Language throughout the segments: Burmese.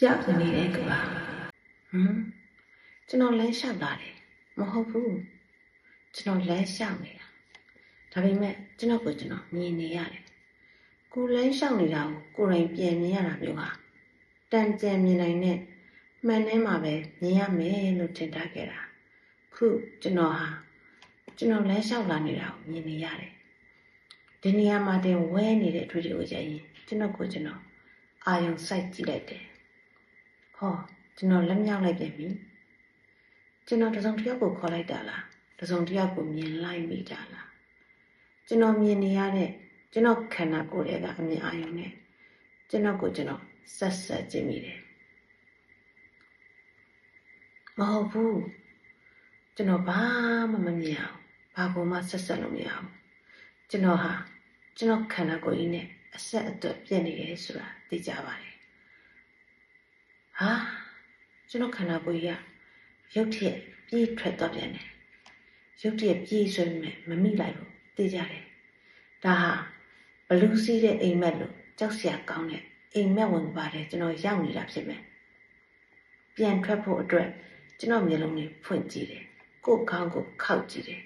ပြောက်နေတဲ့ကဘာဟမ်ကျွန်တော်လမ်းလျှောက်လာတယ်မဟုတ်ဘူးကျွန်တော်လမ်းလျှောက်နေတာဒါပေမဲ့ကျွန်တော်ကိုကျွန်တော်မြင်နေရတယ်ကိုလမ်းလျှောက်နေတာကိုကိုယ်တိုင်ပြန်မြင်ရတာမျိုးဟာတန်ကြံမြင်နိုင်တဲ့မှန်ထဲမှာပဲမြင်ရမယ်လို့ထင်ထားခဲ့တာခုကျွန်တော်ဟာကျွန်တော်လမ်းလျှောက်လာနေတာကိုမြင်နေရတယ်ဒီနေရာမှာတင်ဝဲနေတဲ့အတွေ့အကြုံကိုကြရင်ကျွန်တော်ကိုကျွန်တော်အာယုံစိုက်ကြည့်လိုက်တယ် ဟောကျွန်တော်လက်မြောက်လိုက်ပြန်ပြီကျွန်တော်တစ်စုံတစ်ယောက်ကိုခေါ်လိုက်တာလားတစ်စုံတစ်ယောက်ကိုမြင်လိုက်မိတာလားကျွန်တော်မြင်နေရတဲ့ကျွန်တော်ခန္ဓာကိုယ်ရဲ့ကအမြင်အာရုံနဲ့ကျွန်တော်ကိုကျွန်တော်ဆက်ဆက်ကြည့်မိတယ်မဟုတ်ဘူးကျွန်တော်ဘာမှမမြင်အောင်ဘာကိုမှဆက်ဆက်လို့မရဘူးကျွန်တော်ဟာကျွန်တော်ခန္ဓာကိုယ်ကြီးနဲ့အဆက်အသွယ်ပြည့်နေတယ်ဆိုတာသိကြပါတယ် ဟာကျွန်တော်ခန္ဓာကိုယ်ကြီးကရုပ်ထက်ပြေးထွက်တော့ပြန်တယ်ရုပ်ထက်ပြေးဆွဲမယ်မမိလိုက်ဘူးသိကြတယ်ဒါဟာဘလူးစီးတဲ့အိမ်မက်လို့ကြောက်စရာကောင်းတဲ့အိမ်မက်ဝင်ပါတယ်ကျွန်တော်ရောက်နေတာဖြစ်မယ်ပြန်ထွက်ဖို့အတွက်ကျွန်တော်မျက်လုံးတွေဖွင့်ကြည့်တယ်ကိုယ်ခေါင်းကိုခောက်ကြည့်တယ်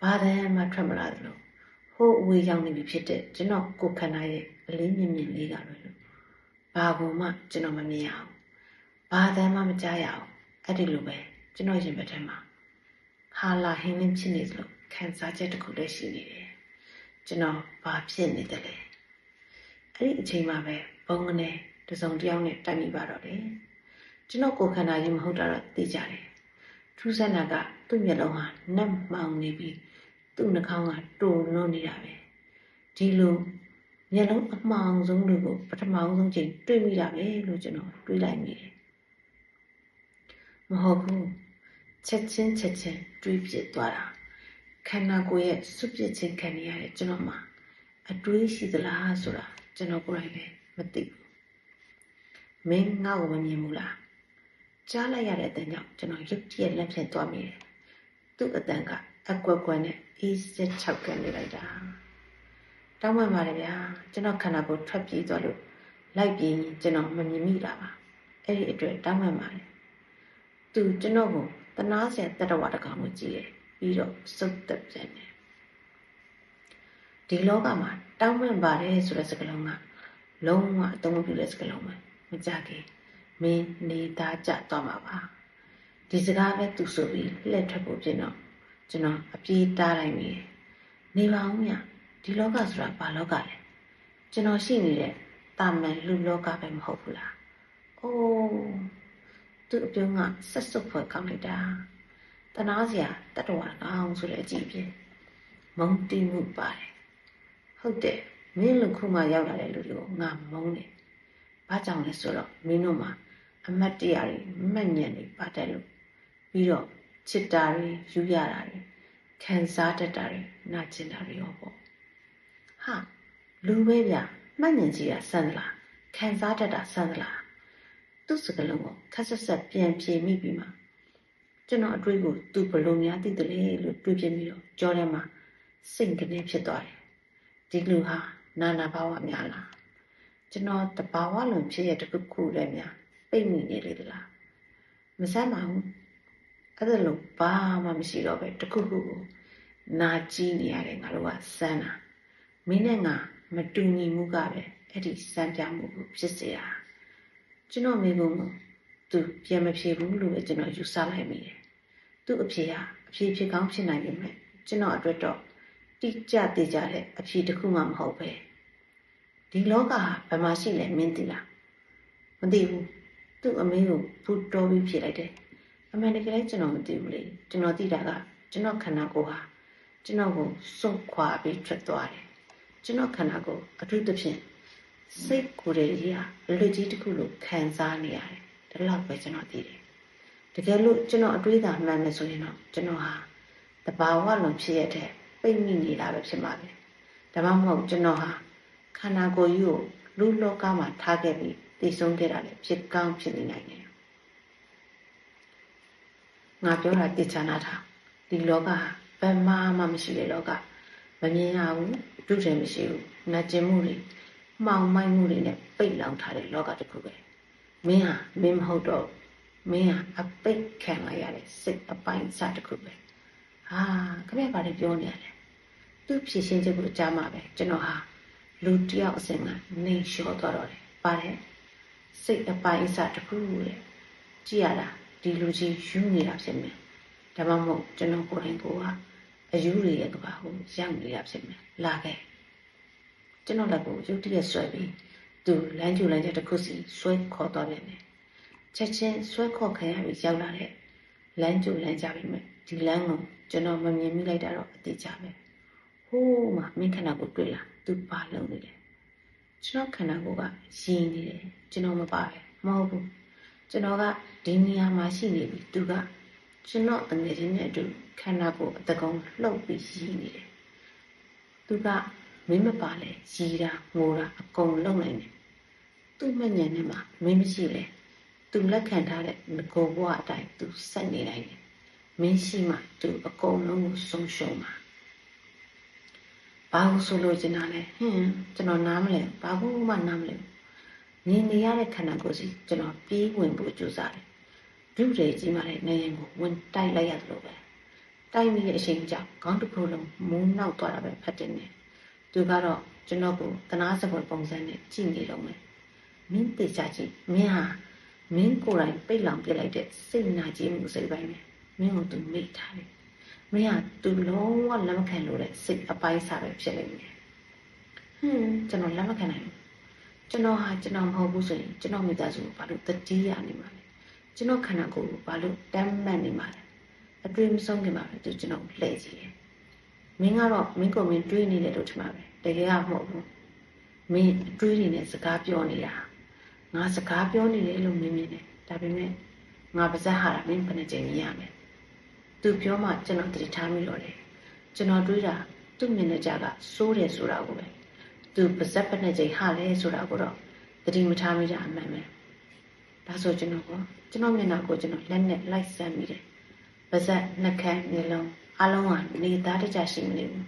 ဘာတမ်းမှထွက်မလာသလိုဟိုးအဝေးရောက်နေပြီဖြစ်တဲ့ကျွန်တော်ကိုယ်ခန္ဓာရဲ့အလေးမြင့်မြင့်လေးကလည်းလို့ဘာကိုမှကျွန်တော်မမြင်ရဘူး ဘာတမ်းမှမကြားရအောင်အဲ့ဒီလိုပဲကျွန်တော်ရင်ဘတ်ထဲမှာဟာလာဟင်းလင်းဖြစ်နေသလိုခံစားချက်တစ်ခုလည်းရှိနေတယ်ကျွန်တော်ဘာဖြစ်နေတယ်လဲအဲ့ဒီအချိန်မှာပဲဘုံကနေတစုံတစ်ယောက်နဲ့တိုက်မိပါတော့တယ်ကျွန်တော်ကိုယ်ခန္ဓာကြီးမဟုတ်တာတော့သိကြတယ်ထူးဆန်းတာကသူ့မျက်လုံးဟာနက်မှောင်နေပြီးသူ့နှာခေါင်းကတုန်လွန်နေတာပဲဒီလိုမျက်လုံးအမှောင်ဆုံးလူကိုပထမဆုံးချိန်တွေ့မိတာပဲလို့ကျွန်တော်တွေးလိုက်မိတယ် မဟုတ်ဘူးချက်ချင်းချက်ချင်းတွေးပြစ်သွားတာခန္ဓာကိုယ်ရဲ့စွပြစ်ချင်းခံနေရတဲ့ကျွန်တော်မှာအတွေးရှိသလားဆိုတာကျွန်တော်ကိုယ်တိုင်ပဲမသိဘူးမင်းငါ့ကိုမမြင်ဘူးလားကြားလိုက်ရတဲ့အတန်ကြောင့်ကျွန်တော်ရုပ်တရက်လက်ဖြတ်သွားမိတယ်သူ့အတန်ကအကွက်ကွက်နဲ့အေးစက်ချောက်ကန်နေလိုက်တာတောင်းပန်ပါတယ်ဗျာကျွန်တော်ခန္ဓာကိုယ်ထွက်ပြေးသွားလို့လိုက်ပြေးရင်ကျွန်တော်မမြင်မိတာပါအဲ့ဒီအတွက်တောင်းပန်ပါတယ် သူကျွန်တော်ကိုတနာစရာတတဝတကောင်ကိုကြည့်တယ်ပြီးတော့စုတ်သက်ပြန်တယ်ဒီလောကမှာတောင်းပန်ပါတယ်ဆိုတဲ့စကားလုံးကလုံးဝအသုံးမပြုတဲ့စကားလုံးပဲမကြခင်မင်းနေသားကြသွားမှာပါဒီစကားပဲသူဆိုပြီးလှည့်ထွက်ဖို့ပြင်တော့ကျွန်တော်အပြေးတားလိုက်မိတယ်နေပါဦးမြဒီလောကဆိုတာဘာလောကလဲကျွန်တော်ရှိနေတဲ့တာမန်လူလောကပဲမဟုတ်ဘူးလားအိုး သူ့အပြုံးကဆက်စုပ်ဖွယ်ကောင်းလိုက်တာတနာစရာတတဝါကောင်းဆိုတဲ့အကြည့်အပြင်းမုံတီးမှုပါတယ်ဟုတ်တယ်မင်းလူခုမှရောက်လာတဲ့လူတွေကိုငါမုန်းတယ်ဘာကြောင့်လဲဆိုတော့မင်းတို့မှာအမတ်တရားတွေမှတ်ညံတွေပါတယ်လို့ပြီးတော့ချစ်တာတွေယူရတာတွေခံစားတတ်တာတွေနာကျင်တာတွေရောပေါ့ဟာလူပဲဗျမှတ်ညံကြီးတာစမ်းသလားခံစားတတ်တာစမ်းသလား သူ့စကလုံးကိုခက်ဆက်ဆက်ပြန်ပြေမိပြီးမှကျွန်တော်အတွေ့ကိုသူဘလို့များသိတယ်လေလို့တွေးပြပြီးတော့ကြောထဲမှာစိတ်ကနေဖြစ်သွားတယ်ဒီလူဟာနာနာဘာဝများလားကျွန်တော်တဘာဝလုံးဖြစ်ရတဲ့တစ်ခုခုလည်းများပိတ်မိနေလေသလားမဆမ်းပါဘူးအဲ့ဒါလို့ဘာမှမရှိတော့ပဲတစ်ခုခုကိုနာကြည့်နေရတယ်ငါတို့ကစမ်းတာမင်းနဲ့ငါမတူညီမှုကပဲအဲ့ဒီစမ်းပြမှုကိုဖြစ်စေတာ ကျွန်တော်မိကုံကိုသူပြန်မဖြေဘူးလို့ပဲကျွန်တော်ယူဆလိုက်မိတယ်။သူ့အဖြေဟာအဖြေဖြစ်ကောင်းဖြစ်နိုင်ပေမဲ့ကျွန်တော်အတွက်တော့တိကျတည်ကြတဲ့အဖြေတစ်ခုမှမဟုတ်ပဲ။ဒီလောကဟာဘယ်မှာရှိလဲမင်းသိလား။မသိဘူး။သူ့အမေကိုဘူးတော်ပြီးဖြေလိုက်တယ်။အမှန်တကယ်လည်းကျွန်တော်မသိဘူးလေ။ကျွန်တော်သိတာကကျွန်တော်ခန္ဓာကိုယ်ဟာကျွန်တော်ကိုစွန့်ခွာပြီးထွက်သွားတယ်။ကျွန်တော်ခန္ဓာကိုယ်အထူးသဖြင့် စိတ်ကိုယ်ရဲ့ကြီးဟာလူကြီးတစ်ခုလိုခံစားနေရတယ်ဒါလောက်ပဲကျွန်တော်သိတယ်တကယ်လို့ကျွန်တော်အတွေးသာမှန်မယ်ဆိုရင်တော့ကျွန်တော်ဟာတဘာဝလုံးဖြစ်ရတဲ့ပိတ်မိနေတာပဲဖြစ်မှာပဲဒါမှမဟုတ်ကျွန်တော်ဟာခန္ဓာကိုယ်ကြီးကိုလူလောကမှာထားခဲ့ပြီးတည်ဆုံးခဲ့တာလေဖြစ်ကောင်းဖြစ်နေနိုင်တယ်ငါပြောတာတိချာနာထားဒီလောကဟာဘယ်မှမှမရှိတဲ့လောကမမြင်ရဘူးဒုတယ်မရှိဘူးနာကျင်မှုတွေ မှောင်မိုက်မှုတွေနဲ့ပိတ်လောင်ထားတဲ့လောကတစ်ခုပဲမင်းဟာမင်းမဟုတ်တော့မင်းဟာအပိတ်ခံလိုက်ရတဲ့စိတ်အပိုင်းစားတစ်ခုပဲဟာခမရပါလေပြောနေရတယ်သူဖြည့်ရှင်းချက်ကိုကြားမှာပဲကျွန်တော်ဟာလူတယောက်အစင်ကနေလျှောသွားတော့တယ်ပါတယ်စိတ်အပိုင်းစားတစ်ခုတဲ့ကြည့်ရတာဒီလူကြီးယူနေတာဖြစ်မယ်ဒါမှမဟုတ်ကျွန်တော်ကိုယ်တိုင်ကိုကအယူတွေရဲ့ကဘာကိုရောက်နေတာဖြစ်မယ်လာခဲ့ ကျွန်တော်လည်းကိုရုတ်တရက်ဆွဲပြီးသူလမ်းကျူလမ်းကျတစ်ခုစီဆွဲခေါ်သွားပြန်တယ်ချက်ချင်းဆွဲခေါ်ခံရပြီးရောက်လာတဲ့လမ်းကျူလမ်းကြပြီမဲ့ဒီလမ်းကိုကျွန်တော်မမြင်မိလိုက်တာတော့အတိအကျပဲဟိုးမှမင်းခန္ဓာကိုတွေ့လာသူပါလုံးနေတယ်ကျွန်တော်ခန္ဓာကိုယ်ကရင်းနေတယ်ကျွန်တော်မပါပဲမဟုတ်ဘူးကျွန်တော်ကဒီနေရာမှာရှိနေပြီသူကကျွန်တော်အငယ်ချင်းနဲ့အတူခန္ဓာကိုယ်အတကုံလှုပ်ပြီးရင်းနေတယ်သူက မင်းမပါလဲရည်တာငိုတာအကုန်လုံးနိုင်တယ်သူ့မညံနဲ့မှာမင်းမရှိလဲသူလက်ခံထားတဲ့ငကိုဘဝအတိုင်းသူဆက်နေနိုင်တယ်မင်းရှိမှသူအကုန်လုံးကိုဆုံးရှုံးမှာဘာလို့ဆိုလို့ကျင်တာလဲဟင်းကျွန်တော်နားမလဲဘာဘူးမှနားမလဲနေနေရတဲ့ခန္ဓာကိုယ်စီကျွန်တော်ပြေးဝင်ဖို့ကြိုးစားတယ်ဒုရေကြီးမှလည်းနေရင်ကိုဝင်တိုက်လိုက်ရတယ်လို့ပဲတိုက်မိတဲ့အချိန်ကြောင့်ခေါင်းတစ်ခုလုံးမုန်းနောက်သွားတာပဲဖတ်တယ်နေ သူကတော့ကျွန်တော်ကိုတနာစပွဲပုံစံနဲ့ကြည့်နေတော့မယ်မင်းတေချာကြည့်မင်းဟာမင်းကိုယ်တိုင်ပိတ်လောင်ပြလိုက်တဲ့စိတ်နာကြီးမှုစိတ်ပိုင်းပဲမင်းကိုသူမိထားတယ်မင်းဟာသူလုံးဝလက်မခံလို့တဲ့စိတ်အပိုင်းစားပဲဖြစ်နေတယ်ဟွန်းကျွန်တော်လက်မခံနိုင်ဘူးကျွန်တော်ဟာကျွန်တော်မဟုတ်ဘူးဆိုရင်ကျွန်တော်မိသားစုကိုဘာလို့တတိယနေမှာလဲကျွန်တော်ခန္ဓာကိုယ်ကိုဘာလို့တမ်းမှတ်နေမှာလဲအတွေ့မဆုံးခင်မှာပဲသူကျွန်တော်လှည့်ကြည့်တယ် မင်းကတော့မင်းကိုမင်းတွေးနေတယ်လို့ထင်ပါပဲတကယ်ကမဟုတ်ဘူးမင်းအတွေးနေနဲ့စကားပြောနေတာငါစကားပြောနေတယ်လို့မင်းမြင်တယ်ဒါပေမဲ့ငါပါဇက်ဟာမင်းဘယ်နှကြိမ်မြင်ရမလဲသူပြောမှကျွန်တော်တတိထားမိတော့တယ်ကျွန်တော်တွေးတာသူ့မျက်နှာကြကစိုးတယ်ဆိုတာကိုပဲသူပါဇက်ဘယ်နှကြိမ်ဟာလဲဆိုတာကိုတော့တတိမထားမိတာအမှန်ပဲဒါဆိုကျွန်တော်ကကျွန်တော်မျက်နှာကိုကျွန်တော်လက်နဲ့လိုက်ဆမ်းမိတယ်ပါဇက်နှက်ခမ်းမျက်လုံး အလုံးကနေသားတကြရှိမနေဘူး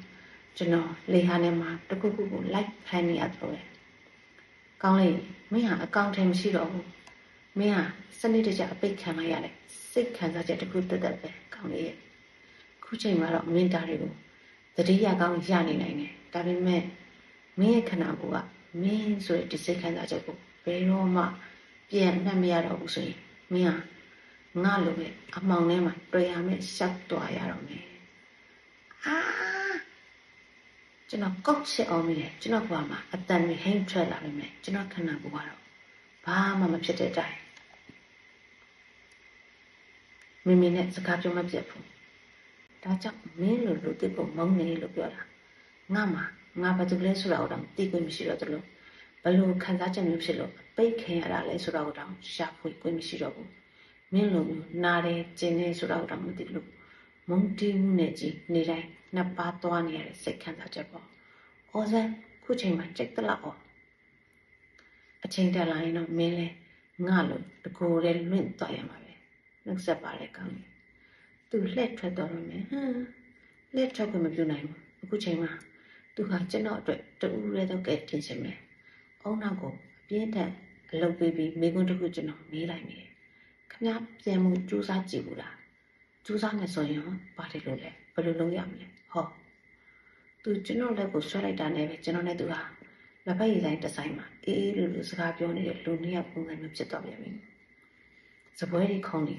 ကျွန်တော်လေဟာထဲမှာတခုခုကိုလိုက်ဖမ်းနေရတယ်ပဲကောင်းလေမင်းဟာအကောင့်ထဲမရှိတော့ဘူးမင်းဟာစနစ်တကျအပိတ်ခံလိုက်ရတယ်စိတ်ခံစားချက်တခုတက်တက်ပဲကောင်းလေရဲ့ခုချိန်မှာတော့မင်းသားတွေကိုတတိယကောင်းရနေနိုင်တယ်ဒါပေမဲ့မင်းရဲ့ခန္ဓာကိုယ်ကမင်းဆိုတဲ့ဒီစိတ်ခံစားချက်ကိုဘယ်တော့မှပြန်နှံ့မရတော့ဘူးဆိုရင်မင်းဟာငါလိုပဲအမောင်ထဲမှာတွေ့ရမယ်ရှောက်သွားရတော့မယ် အာကျွန်တော်ကောက်ချက်အောင်မိတယ်ကျွန်တော်ဘဝမှာအတန်ကြီးဟိမ့်ထွက်လာပြီမဲ့ကျွန်တော်ခန္ဓာကိုယ်ကတော့ဘာမှမဖြစ်တဲ့အတိုင်းမိမိနဲ့စကားပြောမပြတ်ဘူးဒါကြောင့်မင်းလိုလူတစ်ပုံမုန်းနေလို့ပြောတာငါမှငါဘာတူလဲဆိုတာကိုတော့သိခွင့်မရှိတော့သလိုဘလို့ခံစားချက်မျိုးဖြစ်လို့ပိတ်ခင်ရတာလဲဆိုတာကိုတော့ရှာဖွေခွင့်မရှိတော့ဘူးမင်းလိုမျိုးနားတယ်ကျင်တယ်ဆိုတာကိုတော့မသိလို့မုန်းတီးမှုနဲ့ကြီးနေတိုင်း နှစ်ပါးသွားနေရတဲ့စိတ်ခံစားချက်ပေါ့။အော်စမ်းခုချိန်မှာကြိတ်တလောက်အောင်အချိန်တက်လာရင်တော့မင်းလဲငါလို့တကိုယ်တည်းလွင့်သွားရမှာပဲ။နှုတ်ဆက်ပါလေကောင်းတယ်။သူလှည့်ထွက်တော့မယ်ဟမ်လှည့်ထွက်ကိုမပြုတ်နိုင်ဘူး။အခုချိန်မှာသူဟာကျွန်တော်အတွက်တူရဲတော့ကဲတင်ချင်မယ်။အုံနောက်ကိုအပြင်းထန်အလုပ်ပေးပြီးမိကွန်းတစ်ခုကျွန်တော်မေးလိုက်မိတယ်။ခမပြန်မှုစူးစမ်းကြည့်ဘူးလား။ စူးစမ်းမယ်ဆိုရင်ပါတယ်လို့လဲဘယ်လိုလုပ်ရမလဲ။ဟောသူကျွန်တော်လက်ကိုဆွဲလိုက်တာနဲ့ပဲကျွန်တော်နဲ့သူဟာလက်ဖက်ရည်ဆိုင်တစ်ဆိုင်မှာအေးအေးလူလူစကားပြောနေတဲ့လူနှစ်ယောက်ပုံစံမျိုးဖြစ်တော့ပြန်ပြီ။စပွဲဒီခုံဒီ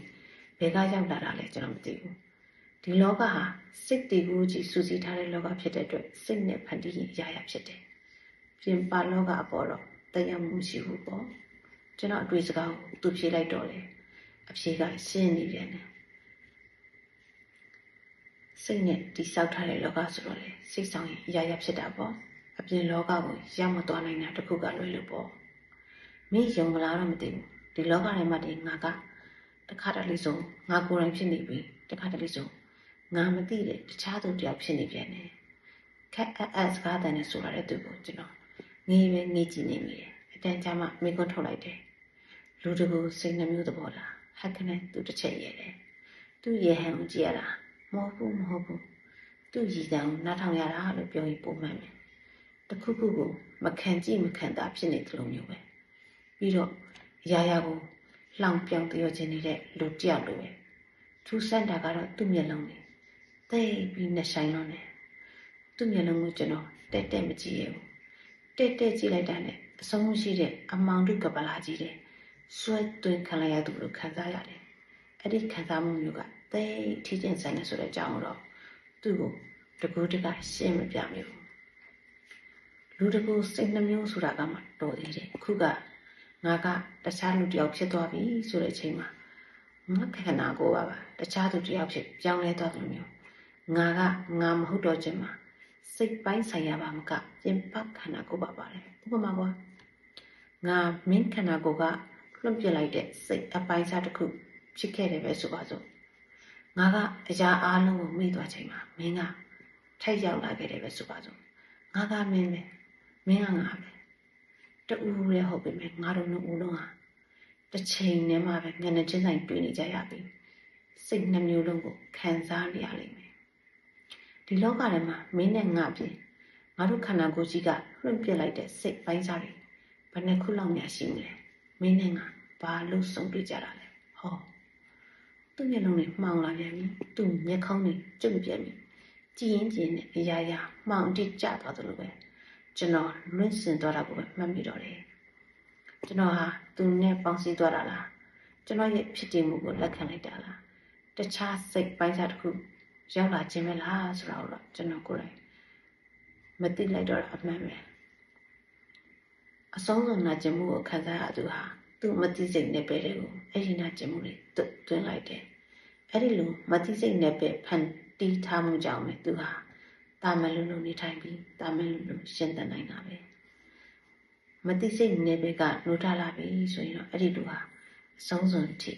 ဘယ်ကရောက်လာတာလဲကျွန်တော်မသိဘူး။ဒီလောကဟာစိတ်တည်ကိုကြီးစူးစီးထားတဲ့လောကဖြစ်တဲ့အတွက်စိတ်နဲ့ဖန်တီးရင်ရရဖြစ်တယ်။ပြင်ပလောကအပေါ်တော့တရားမှုရှိဘူးပေါ့။ကျွန်တော်အတွေ့စကားကိုသူဖြေလိုက်တော့လေအဖြေကရှင်းနေတယ်နဲ့ စိတ်နဲ့တိဆောက်ထားတဲ့လောကဆိုတော့လေစိတ်ဆောင်ရင်အရာရာဖြစ်တာပေါ့အပြင်လောကကိုရောက်မသွားနိုင်တာတခုကလွယ်လို့ပေါ့မင်းယုံမလားတော့မသိဘူးဒီလောကထဲမှာဒီငါကတခါတလေဆိုငါကိုယ်တိုင်ဖြစ်နေပြီတခါတလေဆိုငါမသိတဲ့တခြားသူတယောက်ဖြစ်နေပြန်တယ်ခက်အပ်အပ်စကားတန်နဲ့ဆိုရတဲ့သူကိုကျွန်တော်ငေးပဲငေးကြည့်နေမိတယ်အတန်ကြာမှမိကွန်းထုတ်လိုက်တယ်လူတကူစိတ်နှမျိုးသဘောလားဟက်ကနေသူတစ်ချက်ရဲတယ်သူရဲဟန်ကိုကြည့်ရတာ မဟုတ်ဘူးမဟုတ်ဘူးသူ့ရည်တံကိုနားထောင်ရတာလို့ပြောရင်ပုံမှန်ပဲတခုခုကိုမခံကြည့်မခံတာဖြစ်နေသလိုမျိုးပဲပြီးတော့အရာရာကိုလှောင်ပြောင်တရောခြင်းနေတဲ့လူတစ်ယောက်လိုပဲထူးဆန်းတာကတော့သူ့မျက်လုံးလေးသိပ်ပြီးနှဆိုင်လွန်းတယ်သူ့မျက်လုံးကိုကျွန်တော်တက်တက်မကြည့်ရဘူးတက်တက်ကြည့်လိုက်တာနဲ့အဆုံးမရှိတဲ့အမောင်တုကပလာကြီးတဲ့ဆွဲသွင်းခံလိုက်ရသူလို့ခံစားရတယ်အဲ့ဒီခံစားမှုမျိုးက သိပ်ထိကျင်ဆိုင်နေဆိုတဲ့အကြောင်းကိုတော့သူ့ကိုတကူတကရှင်းမပြမိဘူးလူတကူစိတ်နှမျိုးဆိုတာကမှတော်သေးတယ်အခုကငါကတခြားလူတစ်ယောက်ဖြစ်သွားပြီဆိုတဲ့အချိန်မှာငါခန္ဓာကိုယ်ပါပါတခြားသူတစ်ယောက်ဖြစ်ပြောင်းလဲသွားတယ်လို့မျိုးငါကငါမဟုတ်တော့ခြင်းမှာစိတ်ပိုင်းဆိုင်ရာပါမကပြင်ပခန္ဓာကိုယ်ပါပါတယ်ဥပမာကွာငါမင်းခန္ဓာကိုယ်ကလွှင့်ပြလိုက်တဲ့စိတ်အပိုင်းစားတစ်ခုဖြစ်ခဲ့တယ်ပဲဆိုပါစို့ ငါကအရာအားလုံးကိုမိသွားချိန်မှာမင်းကထိုက်ရောက်လာခဲ့တယ်ပဲဆိုပါစို့ငါကမင်းပဲမင်းကငါပဲတူရဲဟုတ်ပြီမဲ့ငါတို့နှစ်ဦးလုံးဟာတစ်ချိန်တည်းမှာပဲမျက်နှာချင်းဆိုင်တွေ့နေကြရပြီစိတ်နှမျိုးလုံးကိုခံစားနေရလိမ့်မယ်ဒီလောကထဲမှာမင်းနဲ့ငါပြင်ငါတို့ခန္ဓာကိုယ်ကြီးကလွှင့်ပြလိုက်တဲ့စိတ်ပိုင်းစားတွေဘယ်နှခုလောက်များရှိမလဲမင်းနဲ့ငါဘာလို့ဆုံးတွေ့ကြတာလဲဟော သူ့မျက်လုံးတွေမှောင်လာပြန်ပြီသူ့မျက်ခေါင်းတွေကျုပ်ပြန်ပြီကြည်ရင်ကြည်ရင်နဲ့အရာရာမှောင်တိကျသွားသလိုပဲကျွန်တော်လွင့်စင်သွားတာကိုပဲမှတ်မိတော့တယ်ကျွန်တော်ဟာသူနဲ့ပေါင်းစည်းသွားတာလားကျွန်တော်ရဲ့ဖြစ်တည်မှုကိုလက်ခံလိုက်တာလားတခြားစိတ်ပိုင်းခြားတစ်ခုရောက်လာခြင်းပဲလားဆိုတာကိုတော့ကျွန်တော်ကိုယ်တိုင်မသိလိုက်တော့တာအမှန်ပဲအဆုံးစွန်နာကျင်မှုကိုခံစားရသူဟာ သူ့မသိစိတ်နဲ့ပဲတဲ့ကိုအဲ့ဒီနာကျင်မှုတွေတွတွင်းလိုက်တယ်အဲ့ဒီလိုမသိစိတ်နဲ့ပဲဖန်တီးထားမှုကြောင့်ပဲသူဟာတာမန်လူလူနေထိုင်ပြီးတာမန်လူလူရှင်းတတ်နိုင်တာပဲမသိစိတ်နေဘက်ကနိုးထလာပြီဆိုရင်တော့အဲ့ဒီလူဟာအဆုံးစွန်ထိ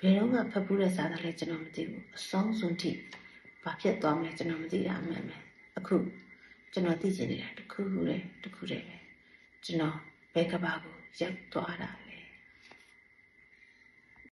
ဘယ်တော့မှဖတ်ဘူးတဲ့စာသားလဲကျွန်တော်မသိဘူးအဆုံးစွန်ထိဘာဖြစ်သွားမလဲကျွန်တော်မသိတာအမှန်ပဲအခုကျွန်တော်သိချင်နေတာတစ်ခုခုလေတစ်ခုတည်းပဲကျွန်တော်ဘဲကဘာကိုရောက်သွားတာ